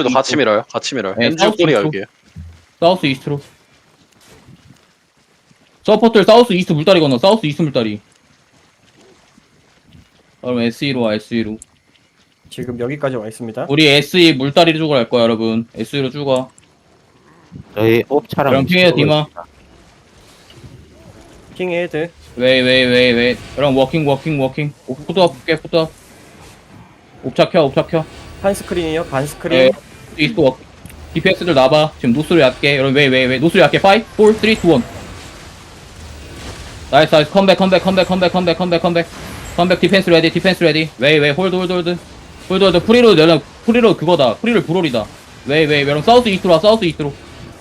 그래도 같이 밀어요. 같이 밀어요. 네, MG 사우스 꿀이야 이스트로. 여기. 사우스 이스트로. 서포터 사우스 이스트 물다리 건너. 사우스 이스트 물다리. 그럼 SE로 와 SE로. 지금 여기까지 와 있습니다. 우리 SE 물다리 쪽으로 갈 거야 여러분. SE로 쭉 와. 저희 옵차랑 그럼 핑해, 디마. 킹 헤드. 웨이 웨이 웨이 웨이. 그럼 워킹 워킹 워킹. 푸드업 볼게 푸드업. 옵차 켜 옵차 켜. 한 스크린이요. 반 스크린. 네. 이스트 워킹. DPS들 나봐. 지금 노스로 얕게. 여러분 웨이 웨이 웨이. 노스로 얕게. 5, 4, 3, 2, 1. 나이스 나이스. 컴백 컴백 컴백 컴백 컴백 컴백 컴백. 컴백 디펜스 레디 디펜스 레디 웨이 홀드 홀드 홀드. 홀드 홀드. 프리로 내려 프리로 그거다. 프리를 브롤이다. 웨이 여러분 사우스 이스트로 와 사우스 이스트로.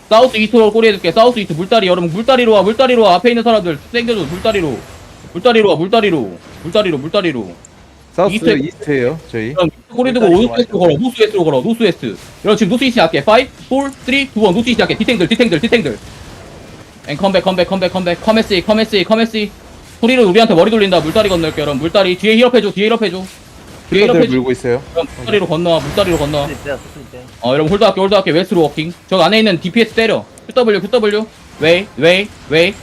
사우스 이스트로 꼬리해줄게. 사우스 이스트 물다리. 여러분 물다리로 와 물다리로 와. 앞에 있는 사람들 땡겨줘. 물다리로. 물다리로 와 물다리로. 물다리로 물다리로 사우스 이스트- 이스트예요 저희. 그럼 물다리 오스웨스트로 걸어. 노스웨스트로 걸어. 노스웨스트. 여러분 지금 노스이스트 할게. 5 4 3 2 1 노스이스트 할게. 디탱들 디탱들 디탱들. 앤 컴백 컴백 컴백 컴백 커메시 커메시 커메시 소리를 우리한테 머리 돌린다. 물다리 건널게 여러분 물다리 뒤에 힐업해줘 뒤에 힐업해줘. 뒤에 힐러들 힐업해줘. 물고 있어요. 그럼 물다리로 건너와 물다리로 건너와. 어 여러분 홀드할게 홀드할게. 웨스트로 워킹. 저 안에 있는 DPS 때려. QW QW 웨이 웨이 웨이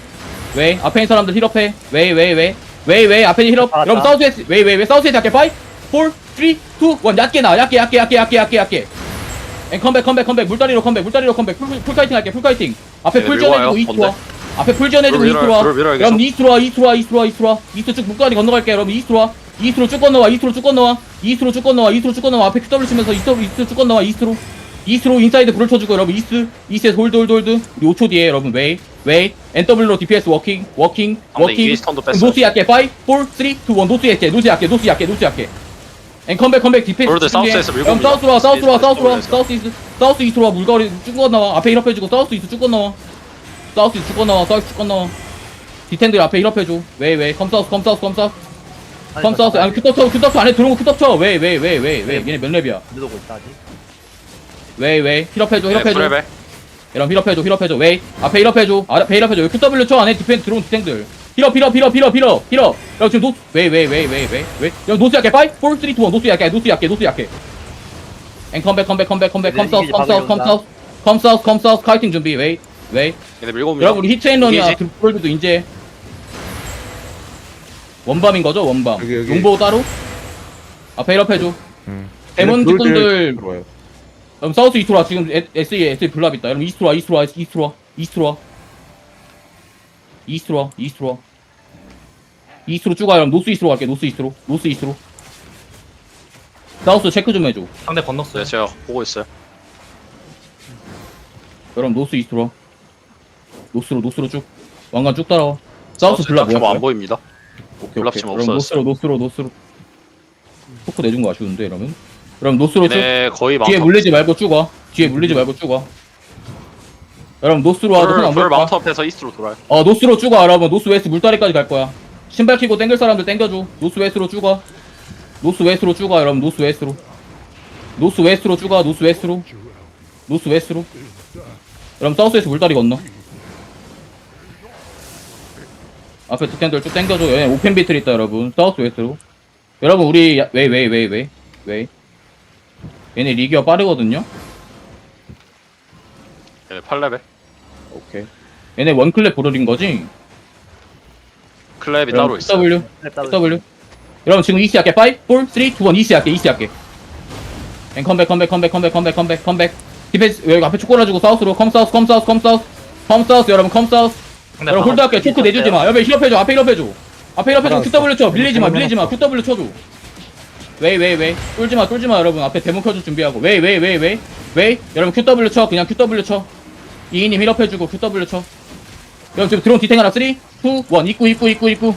웨이. 앞에 있는 사람들 힐업해. 웨이 웨이 웨이 웨이 웨이 앞에 힐업. 알았다. 여러분 사우스에스 웨이 웨이 웨이 사우스에스 할게 5 4 3 2 1 얕게 나와. 얕게 얕게 ят게 얕게 얕게 얕게. 앤 컴백 컴백 컴백. 물다리로 컴백 물다리로 컴백. 풀, 풀 카이팅 할게 풀 카이팅. 앞에 네, 풀 지원해주고 이스트 와? 앞에 풀 지원해주고 불 이스트 밀어요, 와 밀어요, 여러분 계속. 이스트로 와 이스트로 와 이스트로 와 이스트로 와. 이스트 쭉 물까지 건너갈게. 여러분 이스트로 와. 이스트로 쭉 건너와 이스트로 쭉 건너와. 이스트로 쭉 건너와 이스트로 쭉 건너와. 앞에 QW 치면서 이스트로 이스트로 쭉 건너와 이스트로. 이스트로 인사이드 불을 쳐주고 여러분. 이스트 이스트에서 홀드 홀드 홀드. 우리 5초 뒤에 여러분 웨이 웨이 NW로 DPS 워킹 워킹 워킹. 노스 약게 5 4 3 2 1 노스 약게 노스 약게 노스 약게 노스 약게 앤 컴백 컴백 디펜스 롤드 사우스에서 밀고 여러분 사우스로 와 사우스로 와. 사우스로 와. 사우스 이스트 사우스 이스트로 와 물거리 쭉 건너와. 앞에 힐업 해주고 사우스 이스트 쭉 건너와. 사우스 이스트 쭉 건너와. 사우스 쭉 건너와. 디텐들 앞에 힐업 해줘. 웨이 웨이 컴 사우스 컴 사우스 컴 사우스 컴 사우스 아니 큐떡 큐떡 안에 들어온 거 큐떡 쳐. 웨이 웨이 웨이 웨이 웨이 얘네 몇 랩이야? 누르고 있다 아직. 웨이 웨이 힐업 해줘 네, 힐업 해줘. 프레벨. 여러분 힐업 해줘 힐업 해줘. 웨이. 앞에 힐업 해줘. 앞에 힐업 해줘. 여기 QW 쳐 안에 디펜 들어온 디탱들. 힐업 힐업 힐업 힐업 힐업 힐업. 여러분 지금 노 웨이 웨이 웨이 웨이 웨이 노스 약게 5 4 3 2 1 노스 약게 노스 약게 노스 약게 앤 컴백 컴백 컴백 컴백 네, 컴사우스 컴사우스. 컴사우스 컴사우스 컴사우스 카이팅 준비 웨이 웨이. 얘네 밀고 밀어. 여러분 우리 히트앤런이야? 드롤드도 이제. 원밤인 거죠 원밤. 용보 따로? 앞에 힐업 해줘. 음. 데몬 직군들. 그럼 사우스 이스트로 와 지금 SE SE 블랍 있다. 여러분 이스트로 와 이스트로 와 이스트로 와 이스트로 와. 이스트로 와 이스트로 와. 이스트로 쭉가 여러분 노스 이스트로 갈게 노스 이스트로. 노스 이스트로. 사우스 체크 좀 해줘. 상대 건넜어요. 네, 제가 보고 있어요. 여러분 노스 이스트로. 와 노스로 노스로 쭉. 왕관 쭉 따라와. 사우스 블랍 뭐야 그래? 보입니다. 오케이 블랍 오케이. 지금 여러분 없어졌어요. 노스로 노스로 노스로. 토크 내준 거 아쉬운데 이러면 여러분 노스로 쭉? 얘네 거의 뒤에 마운트. 물리지 말고 쭉와. 뒤에 물리지 말고 쭉와. 여러분 노스로 와도 손안 불 거야 마운트업해서 이스트로 돌아요. 어 노스로 쭉와. 여러분 노스 웨스트 물다리까지 갈 거야. 신발 키고 땡길 사람들 땡겨줘. 노스 웨스트로 쭉와. 노스 웨스트로 쭉와 여러분. 노스 웨스트로. 노스 웨스트로 쭉와. 노스 웨스트로. 노스 웨스트로. 여러분 사우스 웨스트 물다리 건너. 앞에 디텐들 쭉 땡겨줘. 얘네 오펜 비틀 있다 여러분. 사우스 웨스트로. 여러분 우리 야- 웨이 웨이 웨이 웨이 웨이 얘네 리기가 빠르거든요? 얘네 8레벨. 오케이. 얘네 원클랩 보러린 거지? 클랩이 따로 있어요. W. W 여러분 지금 이시 할게 5 4 3 2 1 이시 할게 이시 할게 앤 컴백 컴백 컴백 컴백 컴백 컴백 컴백 디펜스 여기 앞에 쭉 골라주고 사우스로 컴 사우스 컴 사우스 컴 사우스 컴 사우스 여러분 컴 사우스 여러분 홀드 할게 초크 내주지 마. 여러분 힐업해줘 앞에 힐업해줘. 앞에 힐업해줘. QW 쳐. 밀리지 마 밀리지 마. QW 쳐줘 웨이 웨이 웨이. 쫄지 마 쫄지 마 여러분. 앞에 데몬 켜줄 준비하고. 웨이 웨이 웨이 웨이. 웨이. 여러분 QW 쳐. 그냥 QW 쳐. 이인님 힐업 해주고 QW 쳐. 여러분 지금 드론 디탱 하나. 3 2 1 입구 입구 입구 입구.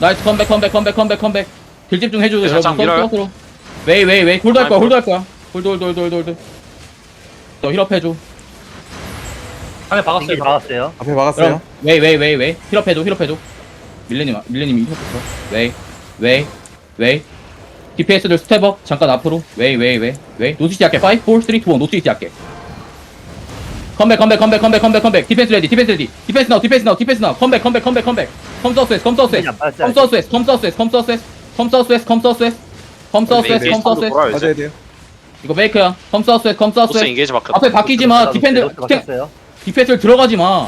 나이스. 컴백 컴백 컴백 컴백 컴백. 길 집 중 해주세요 네, 여러분. 밀어요. 서스로 웨이 웨이 웨이. 홀드 할 거야. 홀드 할 거야. 홀드 홀드 홀드 홀드 홀드. 너 힐업 해줘. 상대 박았어요. 박았어요. 앞에 막았어요. 그럼 웨이 웨이 웨이 웨이. 힐업 해줘 힐업 해줘. 밀레님 밀레님이 힐업 했어 웨이 웨이 웨이? DPS들 스텝업? 잠깐 앞으로? 웨이 웨이 웨이 웨이? 노티스 할게 5 4 3 2 1 노티스 할게 컴백 컴백 컴백 컴백 컴백 컴백 디펜스 레디 디펜스 레디. 디펜스 나우 디펜스 나우 디펜스 나우 컴백 컴백 컴백 컴백 컴 사우스 웨스트 컴 사우스 웨스트 컴 사우스 웨스트 컴 사우스 웨스트 컴 사우스 웨스트 컴 사우스 웨스트 컴 사우스 웨스트 컴 사우스 웨스트 컴 사우스 웨스트 컴 사우스 웨스트 돌아요 이제. 맞아야 돼요. 이거 메이크야. 컴 사우스에 컴 노스 사우스에 인게이지 바뀌었다 앞에 바뀌지 마 디펜드 디펜. 디펜스를 들어가지 마.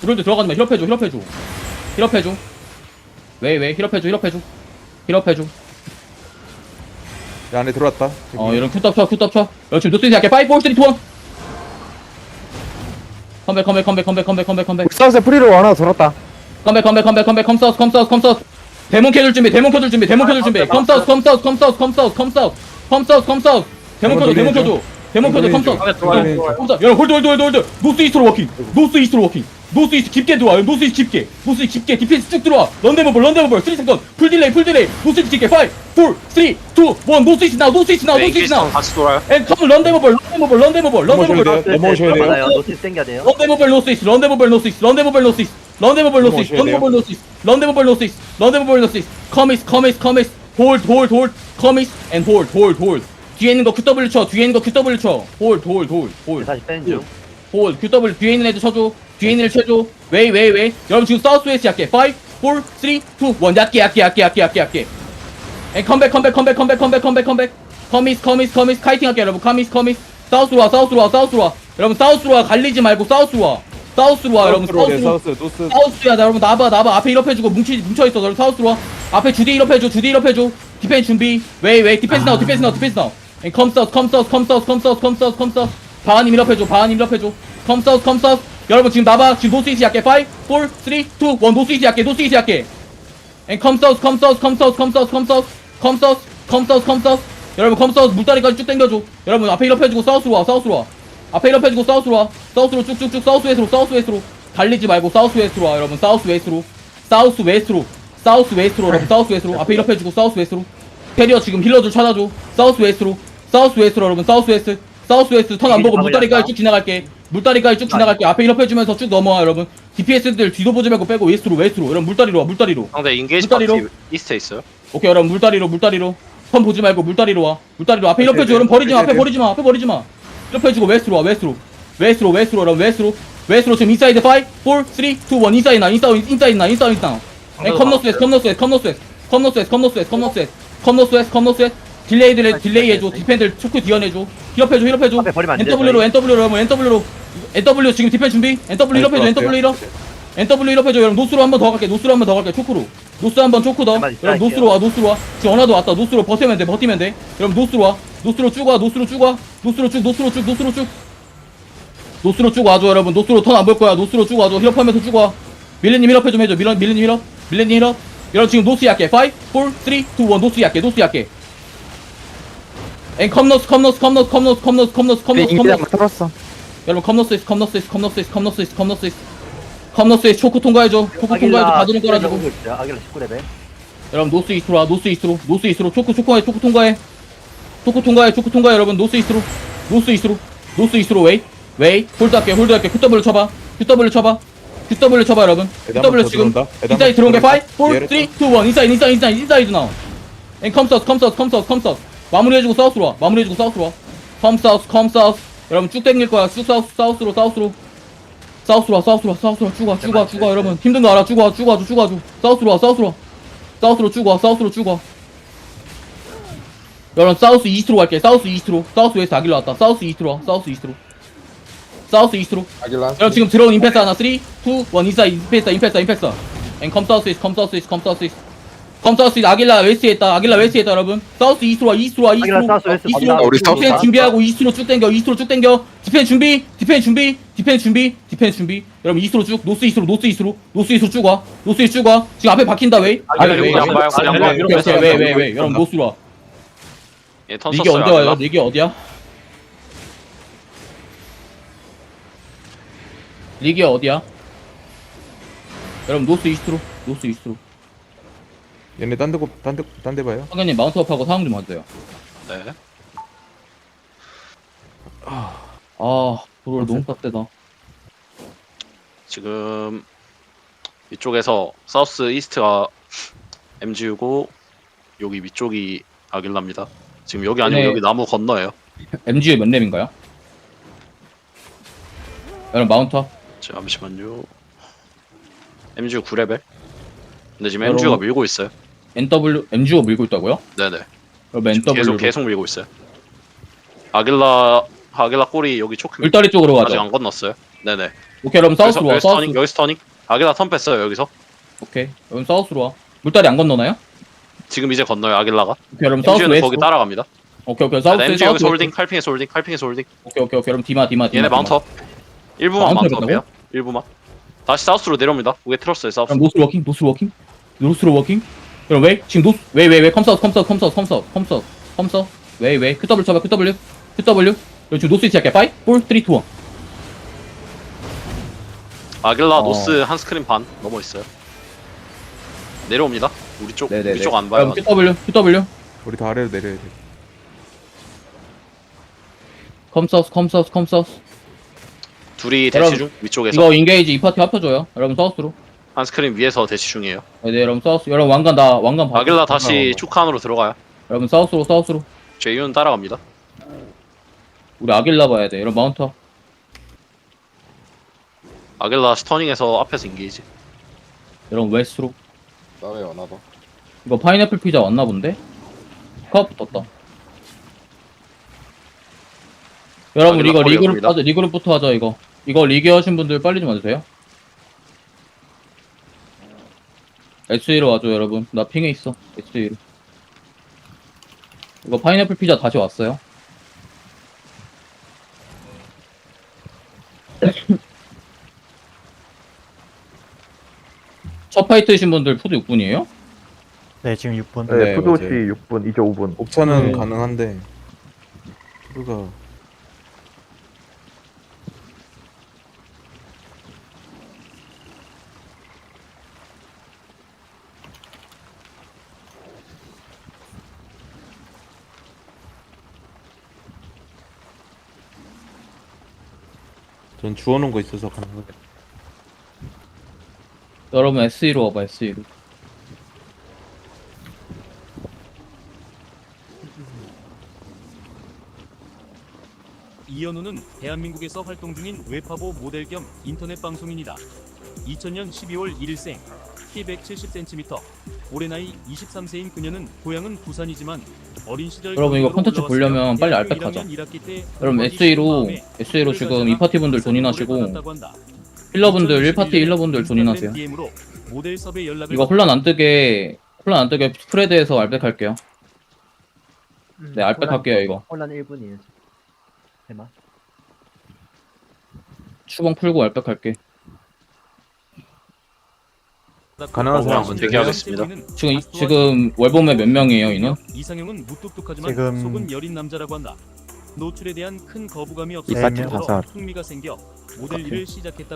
브롤드 들어가지 마. 힐업해줘, 힐업해줘. 힐업해줘. 왜, 왜, 힐업해줘, 힐업해줘. 힐업 해줘. 야, 안에 들어왔다. 어, 이런 큐떡 쳐, 큐떡 쳐. 여, 지금 노스이스 할게. 5, 4, 3, 2, 1. 컴백, 컴백, 컴백, 컴백, 컴백, 컴백, 컴백. 사우스 프리로 하나 돌았다. 컴백, 컴백, 컴백, 컴백, 컴 사우스, 컴 사우스, 컴 사우스. 데몬 켜줄 준비, 데몬 켜줄 준비, 데몬 켜줄 준비. 컴 사우스, 컴 사우스, 컴 사우스, 컴 사우스, 컴 사우스. 컴 사우스, 컴 사우스. 데몬 켜줘, 데몬 켜줘. 데몬 켜줘, 컴 사우스. 안에 들어와요 들어와요 컴사 여러분 홀드 홀드 홀드 홀드 노스 이스트로 워킹 노스 이스트로 워킹 노스 이스트 깊게 들어와 노스 이스트 깊게 노스 이스트 깊게 디펜스 쭉 들어와 런데버블 런데버블 3 세컨 풀 딜레이 풀 딜레이 노스 이스트 깊게 5 4 3 2 1 노스 이스트 나우 노스 이스트 나우 네 노스 이스트 인게이지 나우 다시 돌아요 앤컴 런데버블 런데버블 런데버블 넘어오셔야 돼요. 런데버블 넘어오셔야 돼요. 맞아요. 노스 땡겨야 돼요. 런데버블 노스 이스트 런데버블 노스 이스트 런데버블 노스 이스트 런데버블 노스 이스트 런데버블 노스 이스트 런데버블 노스 이스트 런데버블 노스 이스트 커미스 커미스 커미스 홀드 홀드 홀드 커미스 앤 홀드 홀드 홀드 뒤에 있는 거 QW 쳐 뒤에 있는 거 QW 쳐 홀드 홀드 홀드 홀드 다시 빼는 중. 홀 QW 뒤에 있는 애들 쳐줘 뒤에 있는 쳐줘. 웨이 웨이 웨이. 여러분 지금 사우스 웨스트 약게 5 4 3 2 1 얕게 얕게 얕게 얕게 ят게 얕게 앤 컴백 컴백 컴백 컴백 컴백 컴백 컴백. 커미스 커미스 커미스 카이팅 할게 여러분. 커미스 커미스 사우스로 와 사우스로 와 사우스로 와. 여러분 사우스로 와. 갈리지 말고 사우스로 와. 사우스로 와 여러분. 사우스로 사우스로. 사우스, 노스. 사우스야 나 여러분 나봐 나봐. 앞에 일업해주고 뭉치 뭉쳐있어 여러분. 사우스로 와. 앞에 주디 일업해줘 주디 일업해줘. 디펜스 준비. 웨이 웨이. 디펜스 나우 디펜스 나우 디펜스 나우 컴 사우스 컴 사우스 컴 사우스 컴 사우스 컴 사우스 컴 사우스 바하님 일업해줘 바하님 일업해줘. 컴 사우스 컴 사우스 여러분 지금 나봐 지금 노스 이스 약게 5 4 3 2 1 노스 이스 약게 노스 이스 약게 앤컴 사우스 컴 사우스 컴 사우스 컴 사우스 컴 사우스 컴 사우스 컴 사우스 컴 사우스 여러분 컴 사우스 물다리까지 쭉 당겨줘. 여러분 앞에 일업 해주고 사우스로 와 사우스로 와. 앞에 일업 해주고 사우스로 와. 사우스로 쭉쭉쭉 사우스 웨스트로 사우스 웨스트로. 달리지 말고 사우스 웨스트로 와 여러분. 사우스 웨스트로. 사우스 웨스트로. 사우스 웨스트로 여러분. 사우스 웨스트로. 앞에 일업 해주고 사우스 웨스트로. 캐리어 지금 힐러들 찾아줘. 사우스 웨스트로. 사우스 웨스트로 여러분. 사우스 웨스트 사우스 웨스트 턴 안 보고 물다리까지 쭉 지나갈게 물다리까지 쭉 지나갈게 앞에 일업해주면서 쭉 넘어와 여러분. DPS들 뒤도 보지 말고 빼고 웨스트로 웨스트로. 여러분 물다리로 와 물다리로. 상대 인게이지 물다리로? 파티 이스트에 있어요? 오케이 여러분 물다리로 물다리로. 선 보지 말고 물다리로 와. 물다리로 앞에 이렇게 해줘 여러분. 버리지 마 앞에 버리지 마 앞에 버리지 마. 이렇게 해주고 웨스트로 와 웨스트로. 웨스트로 웨스트로 여러분 웨스트로. 웨스트로 지금 인사이드 5 4 3 2 1 인사이드 나 인사이드 인사이드 나 인사이드 나 컴노스웨스 컴노스웨스 컴노스웨스 컴노스웨스 컴노스웨스 컴노스웨스 컴노스웨스 딜레이들 딜레이 해줘. 디펜들 초크 디언해줘. 힐업해줘 힐업해줘. 앞에 버리면 안 돼요, NW로. NW로 여러분 NW로. NW 지금 디펜 준비? NW 힐업해줘 NW 힐업. NW 힐업해줘 여러분. 노스로 한 번 더 갈게. 노스로 한 번 더 갈게 초크로. 노스 한 번 초크 더. 여러분. 노스로 와 노스로 와. 지금 어나도 왔다. 노스로 버티면 돼 버티면 돼. 여러분 노스로 와. 노스로 쭉와 노스로 쭉 와. 노스로 쭉 노스로 쭉 노스로 쭉. 노스로 쭉 와줘 여러분. 노스로 턴 안 볼 거야. 노스로 쭉 와줘. 힐업하면서 쭉 와. 밀레님 힐업 좀 해줘 밀레 밀레님 힐업. 밀레님 힐업. 여러분 지금 노스 약게 5 4 3 2 1 노스 약게 노스 약게 앤 컴노스 컴노스 컴노스 컴노스 컴노스 컴노스 컴노스 인기 컴노스. 털었어. 여러분 컴노스이스 컴노스이스 컴노스이스 컴노스이스 컴노스이스 컴노스이스 초크 통과해줘. 초크 통과해줘. 가두는 깔아주고 아길라 19레벨. 여러분 노스 이스트로 와 노스 이스트로. 노스 이스트로. 초크 초크해 초크 통과해. 초크 통과해 초크 통과해 여러분. 노스 이스트로. 노스 이스트로. 노스 이스트로 웨이. 웨이. 홀드 할게 홀드 할게. QW 쳐봐. QW 쳐봐. QW 쳐봐 여러분. QW 더 지금. 인사이드 들어온 게더5 4 들어온다. 3 2 1 인사이드 인사이드 인사이드 인사이드 나우 앤 컴사우스 컴사우스 컴사우스 컴사우스 마무리해주고 사우스로 와. 마무리해주고 사우스로 와. 컴 사우스 컴 사우스. 여러분 쭉 당길 거야. 쭉 사우스 사우스로 사우스로. 사우스로 와 사우스로 와 사우스로 와. 쭉 와 쭉 와 쭉 와 여러분. 힘든 거 알아? 쭉 와 쭉 와 쭉 와 쭉. 사우스로 와 사우스로 와. 사우스로 쭉 와 사우스로 쭉 와. 여러분 사우스 이스트로 갈게. 사우스 이스트로. 사우스 웨스트 아길러 왔다. 사우스 이스트로 와. 사우스 이스트로. 사우스 이스트로. 아길라. 여러분 지금 들어온 임패스 하나. 3 2 1 인사이드. 임패스 임패스 임패스 앤컴 사우스 이스트 컴 사우스 이스트 컴 사우스 이스트 컴 사우스 아길라 웨스트에 있다 아길라 웨스트에 있다 여러분 사우스 이스트로 와 이스트로 와 이스트로 아길라 사우스 웨스트 이스트로 갑니다. 우리 사우스 디펜 가- 준비하고 이스트로 쭉 당겨 이스트로 쭉 당겨 디펜 준비 디펜 준비 디펜 준비 디펜 준비 여러분 이스트로 쭉 노스 이스트로 노스 이스트로 노스 이스트로 쭉 와 노스 이스트 쭉와 지금 앞에 박힌다 웨이 아니, 웨이, 웨이, 그냥 봐요, 웨이. 그냥 봐요. 이렇게 이렇게 웨이 웨이 웨이 여러분 노스로 와 이게 썼어요 언제 와요? 아까. 이게 어디야? 리기 어디야? 여러분 노스 이스트로 노스 이스트로 얘네 딴 데고 딴데 딴데 봐요. 성현님 마운트업하고 상황 좀 봐주세요 네아 도롤 너무 빡세다 지금 이쪽에서 사우스 이스트가 MGU고 여기 위쪽이 아길라입니다. 지금 여기 아니고 네. 여기 나무 건너예요. MG의 몇 렙인가요? 여러분 마운트업 잠시만요. MGU 9레벨. 근데 지금 여러분. MGU가 밀고 있어요. NW MG가 밀고 있다고요? 네네. 여러분 지금 계속 계속 밀고 있어요. 아길라 아길라 꼬리 여기 초크 물다리 쪽으로 아직 안 건넜어요. 네네. 오케이 그럼 사우스로 와 여기서 사우스 터닝 여기서 터닝. 아길라 턴 뺐어요 여기서. 오케이 그럼 사우스로 와 물다리 안 건너나요? 지금 이제 건너요 아길라가. 오케이 그럼 사우스 MG는 웨스트 거기 따라갑니다. 오케이 오케이 아, 사우스 MG 사우스 여기서. 홀딩 칼핑에 서 홀딩 칼핑에 서 홀딩. 오케이 오케이 오케이 그럼 디마 디마 디마 얘네 디마. 마운트업. 1부만 마운트업 마운트업이에요. 1부만. 다시 사우스로 내려옵니다. 위에 틀었어요 사우스. 그럼 노스로 워킹 노스로 워킹 노스로 워킹 그럼 왜? 지금 노스 왜왜왜? 컴사우스 컴사우스 컴사우스 컴사우스 컴사우스 컴사우스 왜왜 QW 쳐봐 QW QW 그럼 지금 노스 할게. 5 4 3 2 1 아길라 어. 노스 한 스크린 반 넘어 있어요. 내려옵니다. 우리 쪽 네네네. 우리 쪽 안 봐요. 그럼 QW QW 우리 다 아래로 내려야 돼. 컴사우스 컴사우스 컴사우스 둘이 대치 중 위쪽에서. 이거 인게이지 이 파티 합쳐줘요. 여러분 사우스로 한 스크린 위에서 대치 중이에요. 네 여러분 사우스 여러분 왕관 다 왕관 봐 아길라 다시 안으로 들어가요. 여러분 사우스로 사우스로 제이윤 따라갑니다. 우리 아길라 봐야 돼 여러분 마운터 아길라 스터닝에서 앞에서 인게이지. 여러분 웨스트로 나왜 안 와봐? 이거 파인애플 피자 왔나 본데? 컵 붙었다 여러분 아길라 이거 리그룹. 하자 리그룹부터 하자 이거 이거 리그 하신 분들 빨리 좀 와주세요 SE로 와줘 여러분 나 핑에 있어 SE로 이거 파인애플 피자 다시 왔어요 첫 파이트이신 분들 푸드 6분이에요? 네, 지금 6분. 네, 네, 맞아요. 6분, 이제 5분. 옵차는 네. 가능한데 푸드가 전 주워놓은 거 있어서 가능하게 여러분 SE로 와봐 SE로 이현우는 대한민국에서 활동 중인 웹하보 모델 겸 인터넷 방송인이다. 2000년 12월 1일생, 키 170cm, 올해 나이 23세인 그녀는 고향은 부산이지만 어린 시절 여러분, 이거 콘텐츠 보려면 빨리 알백하자. 1학년 1학기 때 여러분 SE로 마음에 SE로 지금 이 파티 분들 돈인하시고 받았다고 한다. 힐러분들 1파티 2021년 힐러분들 연락을 이거 혼란 안 뜨게 혼란 안 뜨게 스프레드에서 알백할게요 네 알백할게요 이거 혼란 1분이에요. 대만. 추방 풀고 알백할게 가능한 사람 어, 먼저 대기하겠습니다. 지금 이- 지금 월봄에 몇 명이에요 인원? 이상형은 무뚝뚝하지만 지금- 속은 여린 남자라고 한다. 노출에 대한 큰 거부감이 없어 이 파티 가서 흥미가 생겨 모델 일을 시작했다고